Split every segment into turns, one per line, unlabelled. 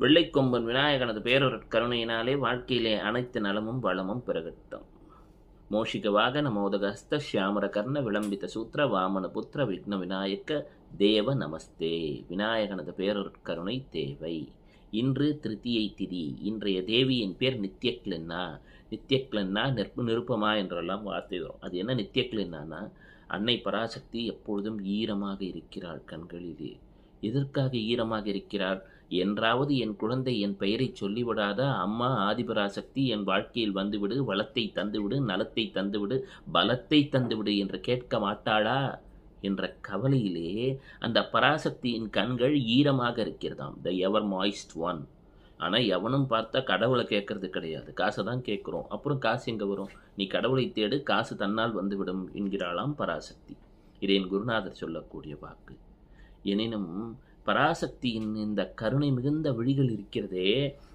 வெள்ளைக்கொம்பன் விநாயகனது பேரொரு கருணையினாலே வாழ்க்கையிலே அனைத்து நலமும் வளமும் பெருகட்டும். மோஷிக வாகன மோதகஸ்த ஷியாமர கர்ண விளம்பித சூத்திர வாமன புத்திர விக்ன விநாயக்க தேவ நமஸ்தே. விநாயகனது பேரொருட்கருணை தேவை. இன்று திருத்தியை திதி. இன்றைய தேவியின் பேர் நித்யக்லின்னா நித்யக்லின்னா நெருப்பு நிருப்பமா என்றெல்லாம் வார்த்தை வரும். அது என்ன நித்யக்லின்னானா அன்னை பராசக்தி எப்பொழுதும் ஈரமாக இருக்கிறாள் கண்களிலே. எதற்காக ஈரமாக இருக்கிறாள்? என்றாவது என் குழந்தை என் பெயரை சொல்லிவிடாத? அம்மா ஆதிபராசக்தி என் வாழ்க்கையில் வந்துவிடு வளத்தை தந்துவிடு நலத்தை தந்துவிடு பலத்தை தந்துவிடு என்று கேட்க மாட்டாளா? என்ற கவலையிலே அந்த பராசக்தியின் கண்கள் ஈரமாக இருக்கிறதாம். த எவர் மாய்ஸ்ட் ஒன் ஆனால் எவனும் பார்த்தா கடவுளை கேட்கறது கிடையாது. காசை தான் கேட்குறோம். அப்புறம் காசு எங்கே வரும்? நீ கடவுளை தேடு காசு தன்னால் வந்துவிடும் என்கிறாளாம் பராசக்தி. இது என் குருநாதர் சொல்லக்கூடிய வாக்கு. எனினும் பராசக்தியின் இந்த கருணை மிகுந்த விழிகள் இருக்கிறதே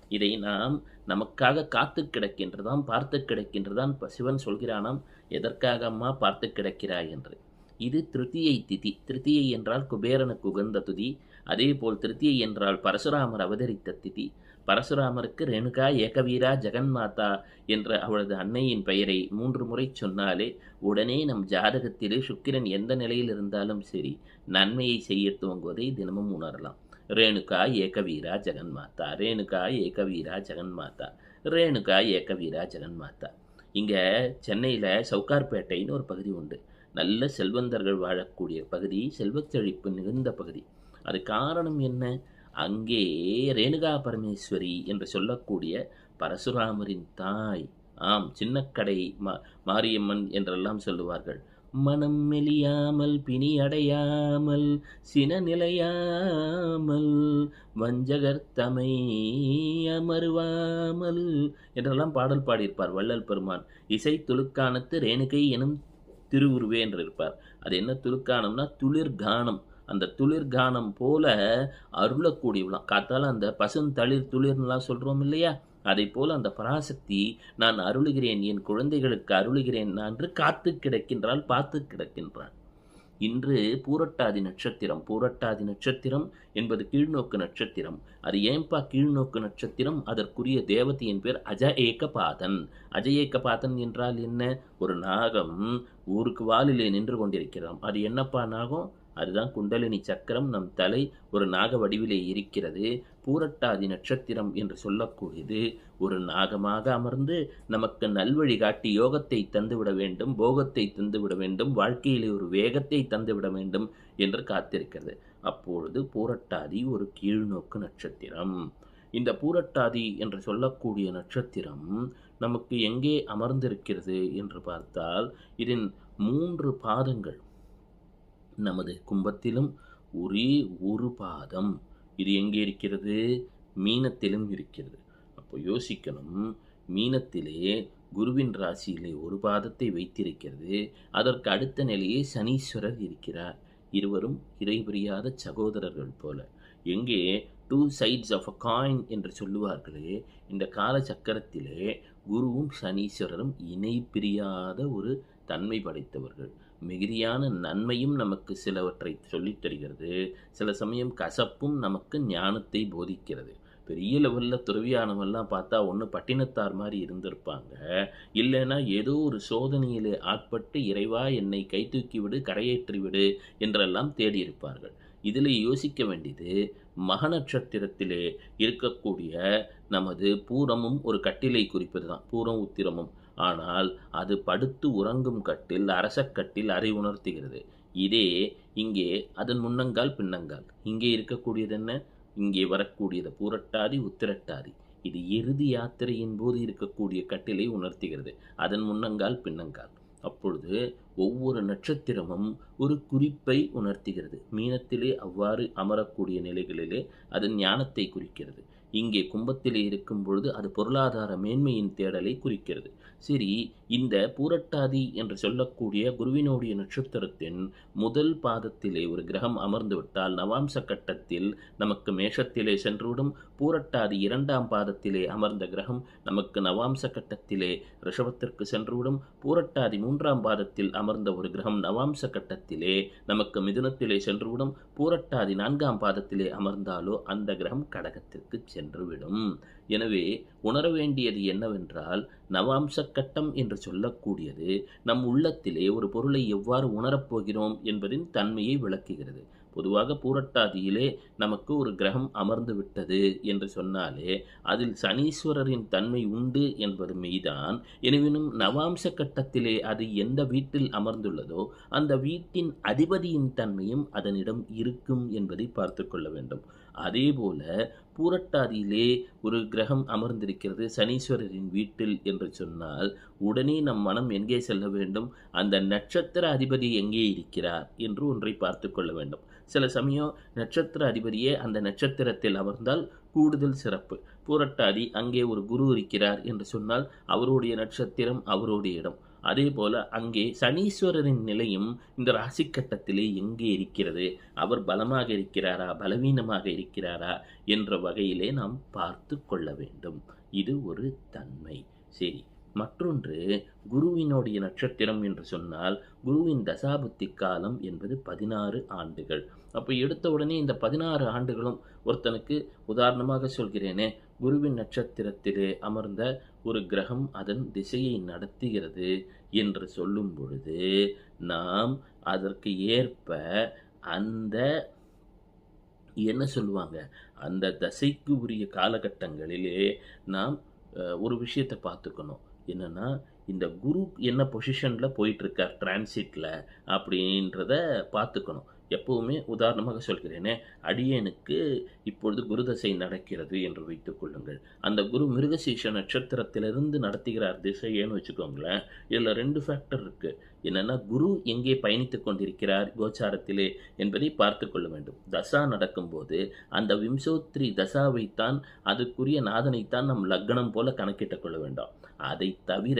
இதை நாம் நமக்காக காத்து கிடக்கின்றதாம் பார்த்து கிடக்கின்றதான் சிவன் சொல்கிறானாம் எதற்காக அம்மா பார்த்து கிடக்கிறாய்? என்று. இது திருத்தியை திதி திருத்தியை என்றால் குபேரனுக்கு உகந்த துதி அதே போல் திருத்தியை என்றால் பரசுராமர் அவதரித்த திதி. பரசுராமருக்கு ரேணுகா ஏகவீரா ஜெகன்மாதா என்ற அவளது அன்னையின் பெயரை மூன்று முறை சொன்னாலே உடனே நம் ஜாதகத்திலே சுக்கிரன் எந்த நிலையில் இருந்தாலும் சரி நன்மையை செய்ய துவங்குவதை தினமும் உணரலாம். ரேணுகா ஏகவீரா ஜெகன்மாதா. ரேணுகா ஏகவீரா ஜெகன்மாதா. ரேணுகா ஏகவீரா ஜெகன்மாதா. இங்கே சென்னையில் சவுகார்பேட்டைன்னு ஒரு பகுதி உண்டு. நல்ல செல்வந்தர்கள் வாழக்கூடிய பகுதி செல்வச்செழிப்பு மிகுந்த பகுதி. அது காரணம் என்ன? அங்கே ரேணுகா பரமேஸ்வரி என்று சொல்லக்கூடிய பரசுராமரின் தாய். ஆம் சின்னக்கடை மா மாரியம்மன் என்றெல்லாம் சொல்லுவார்கள். மனம் மெலியாமல் பிணி அடையாமல் சின நிலையாமல் வஞ்சகர் தமை அமருவாமல் என்றெல்லாம் பாடல் பாடியிருப்பார் வள்ளல் பெருமான். இசை துலுக்கானத்து ரேணுகை எனும் திருவுருவே என்று இருப்பார் அது என்ன துலுக்கானம்னா துளிர்கானம். அந்த துளிர்கானம் போல அருளக்கூடியவளாம் காத்தால அந்த பசுந்தளிர் துளிர்லாம் சொல்றோம் இல்லையா? அதை போல அந்த பராசக்தி நான் அருளுகிறேன் என் குழந்தைகளுக்கு அருளுகிறேன் என்று காத்து கிடக்கின்றால் பார்த்து கிடக்கின்றான். இன்று பூரட்டாதி நட்சத்திரம் பூரட்டாதி நட்சத்திரம் என்பது கீழ்நோக்கு நட்சத்திரம். அது ஏன்பா கீழ்நோக்கு நட்சத்திரம்? அதற்குரிய தேவதையின் பேர் அஜ ஏகபாதன் அஜ ஏகபாதன் என்றால் என்ன? ஒரு நாகம் ஊருக்கு வாலிலே நின்று கொண்டிருக்கிறோம் அது என்னப்பா நாகம்? அதுதான் குண்டலினி சக்கரம் நம் தலை ஒரு நாக வடிவிலே இருக்கிறது. பூரட்டாதி நட்சத்திரம் என்று சொல்லக்கூடியது. ஒரு நாகமாக அமர்ந்து நமக்கு நல்வழி காட்டி யோகத்தை தந்துவிட வேண்டும் போகத்தை தந்துவிட வேண்டும் வாழ்க்கையிலே ஒரு வேகத்தை தந்துவிட வேண்டும் என்று காத்திருக்கிறது. அப்பொழுது பூரட்டாதி ஒரு கீழ்நோக்கு நட்சத்திரம். இந்த பூரட்டாதி என்று சொல்லக்கூடிய நட்சத்திரம் நமக்கு எங்கே அமர்ந்திருக்கிறது என்று பார்த்தால் இதன் மூன்று பாதங்கள் நமது கும்பத்திலும் ஒரே ஒரு பாதம். இது எங்கே இருக்கிறது? மீனத்திலும் இருக்கிறது. அப்போ யோசிக்கணும். மீனத்திலே குருவின் ராசியிலே ஒரு பாதத்தை வைத்திருக்கிறது. அதற்கு அடுத்த நிலையே சனீஸ்வரர் இருக்கிறார். இருவரும் இறைபுரியாத சகோதரர்கள் போல. எங்கே? Two sides of a coin என்று சொல்லுவார்களே. இந்த கால சக்கரத்திலே குருவும் சனீஸ்வரரும் இணை பிரியாத ஒரு தன்மை படைத்தவர்கள். மிகுதியான நன்மையும் நமக்கு சிலவற்றை சொல்லித் தருகிறது. சில சமயம் கசப்பும் நமக்கு ஞானத்தை போதிக்கிறது. பெரிய லெவலில் துறவியானவெல்லாம் பார்த்தா ஒன்று பட்டினத்தார் மாதிரி இருந்திருப்பாங்க. இல்லைன்னா ஏதோ ஒரு சோதனையிலே ஆட்பட்டு இறைவா என்னை கை தூக்கி விடு கரையேற்றி விடு என்றெல்லாம் தேடியிருப்பார்கள் இதில் யோசிக்க வேண்டியது மக நட்சத்திரத்திலே இருக்கக்கூடிய நமது பூரமும் ஒரு கட்டிலை குறிப்பது தான் பூரம் உத்திரமும். ஆனால் அது படுத்து உறங்கும் கட்டில் அரசக்கட்டில் அதை உணர்த்துகிறது. இதே இங்கே அதன் முன்னங்கால் பின்னங்கால். இங்கே இருக்கக்கூடியது என்ன இங்கே வரக்கூடியது பூரட்டாதி உத்திரட்டாதி. இது இறுதி யாத்திரையின் போது இருக்கக்கூடிய கட்டிலை உணர்த்துகிறது. அதன் முன்னங்கால் பின்னங்கால். அப்பொழுது ஒவ்வொரு நட்சத்திரமும் ஒரு குறிப்பை உணர்த்துகிறது. மீனத்திலே அவ்வாறு அமரக்கூடிய நிலைகளிலே அதன் ஞானத்தை குறிக்கிறது. இங்கே கும்பத்திலே இருக்கும் பொழுது அது பொருளாதார மேன்மையின் தேடலை குறிக்கிறது. சரி இந்த பூரட்டாதி என்று சொல்லக்கூடிய குருவினுடைய நட்சத்திரத்தின் முதல் பாதத்திலே ஒரு கிரகம் அமர்ந்துவிட்டால் நவாம்ச கட்டத்தில் நமக்கு மேஷத்திலே சென்றுவிடும். பூரட்டாதி இரண்டாம் பாதத்திலே அமர்ந்த கிரகம் நமக்கு நவாம்ச கட்டத்திலே ரிஷபத்திற்கு சென்றுவிடும். பூரட்டாதி மூன்றாம் பாதத்தில் அமர்ந்த ஒரு கிரகம் நவாம்ச கட்டத்திலே நமக்கு மிதுனத்திலே சென்றுவிடும். பூரட்டாதி நான்காம் பாதத்திலே அமர்ந்தாலோ அந்த கிரகம் கடகத்திற்கு சென்றுவிடும். எனவே உணர வேண்டியது என்னவென்றால் நவாம்ச கட்டம் என்று சொல்லக்கூடியது நம் உள்ளத்திலே ஒரு பொருளை எவ்வாறு உணரப்போகிறோம் என்பதின் தன்மையை விளக்குகிறது. பொதுவாக பூரட்டாதியிலே நமக்கு ஒரு கிரகம் அமர்ந்து விட்டது என்று சொன்னாலே அதில் சனீஸ்வரரின் தன்மை உண்டு என்பது மெய்தான். எனினும் நவாம்ச கட்டத்திலே அது எந்த வீட்டில் அமர்ந்துள்ளதோ அந்த வீட்டின் அதிபதியின் தன்மையும் அதனிடம் இருக்கும் என்பதை பார்த்து கொள்ள வேண்டும். அதேபோல பூரட்டாதியிலே ஒரு கிரகம் அமர்ந்திருக்கிறது சனீஸ்வரரின் வீட்டில் என்று சொன்னால் உடனே நம் மனம் எங்கே செல்ல வேண்டும்? அந்த நட்சத்திர அதிபதி எங்கே இருக்கிறார்? என்று ஒன்றை பார்த்து கொள்ள வேண்டும். சில சமயம் நட்சத்திர அதிபதியே அந்த நட்சத்திரத்தில் அமர்ந்தால் கூடுதல் சிறப்பு. பூரட்டாதி அங்கே ஒரு குரு இருக்கிறார் என்று சொன்னால் அவருடைய நட்சத்திரம் அவருடைய இடம். அதே போல அங்கே சனீஸ்வரரின் நிலையும் இந்த ராசி கட்டத்திலே எங்கே இருக்கிறது? அவர் பலமாக இருக்கிறாரா? பலவீனமாக இருக்கிறாரா? என்ற வகையிலே நாம் பார்த்து கொள்ள வேண்டும். இது ஒரு தன்மை. சரி மற்றொன்று குருவினுடைய நட்சத்திரம் என்று சொன்னால் குருவின் தசாபுத்தி காலம் என்பது பதினாறு ஆண்டுகள். அப்போ எடுத்த உடனே இந்த பதினாறு ஆண்டுகளும் ஒருத்தனுக்கு உதாரணமாக சொல்கிறேனே குருவின் நட்சத்திரத்திலே அமர்ந்த ஒரு கிரகம் அதன் திசையை நடத்துகிறது என்று சொல்லும் பொழுது நாம் அதற்கு ஏற்ப அந்த என்ன சொல்லுவாங்க? அந்த தசைக்கு உரிய காலகட்டங்களிலே நாம் ஒரு விஷயத்தை பார்த்துக்கணும். என்னன்னா இந்த குரு என்ன பொசிஷனில் போயிட்டுருக்கார் டிரான்சிட்டில் அப்படின்றத பார்த்துக்கணும். எப்பவுமே உதாரணமாக சொல்கிறேனே அடியேனுக்கு இப்பொழுது குருதசை நடக்கிறது என்று வைத்துக் கொள்ளுங்கள். அந்த குரு மிருகசீஷ நட்சத்திரத்திலிருந்து நடத்துகிறார் திசையேன்னு வச்சுக்கோங்களேன் இதில் ரெண்டு ஃபேக்டர் இருக்குது என்னென்னா குரு எங்கே பயணித்துக் கொண்டிருக்கிறார் கோச்சாரத்திலே என்பதை பார்த்து கொள்ள வேண்டும். தசா நடக்கும்போது அந்த விம்சோத்ரி தசாவைத்தான் அதுக்குரிய நாதனைத்தான் நம் லக்னம் போல கணக்கிட்டுக் கொள்ள வேண்டாம். அதை தவிர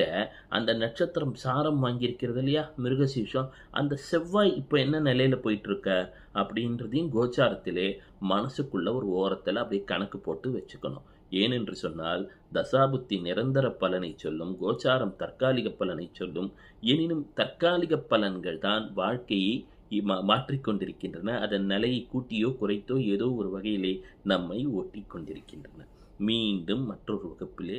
அந்த நட்சத்திரம் சாரம் வாங்கியிருக்கிறது இல்லையா மிருகசீஷம்? அந்த செவ்வாய் இப்போ என்ன நிலையில் போயிட்டுருக்க? அப்படின்றதையும் கோச்சாரத்திலே மனசுக்குள்ள ஒரு ஓரத்தில் அப்படியே கணக்கு போட்டு வச்சுக்கணும். ஏனென்று சொன்னால் தசாபுத்தி நிரந்தர பலனை சொல்லும் கோச்சாரம் தற்காலிக பலனை சொல்லும் எனினும் தற்காலிக பலன்கள் தான் வாழ்க்கையை மா- மாற்றிக்கொண்டிருக்கின்றன. அதன் நிலையை கூட்டியோ குறைத்தோ ஏதோ ஒரு வகையிலே நம்மை ஒட்டி கொண்டிருக்கின்றன மீண்டும் மற்றொரு வகுப்பிலே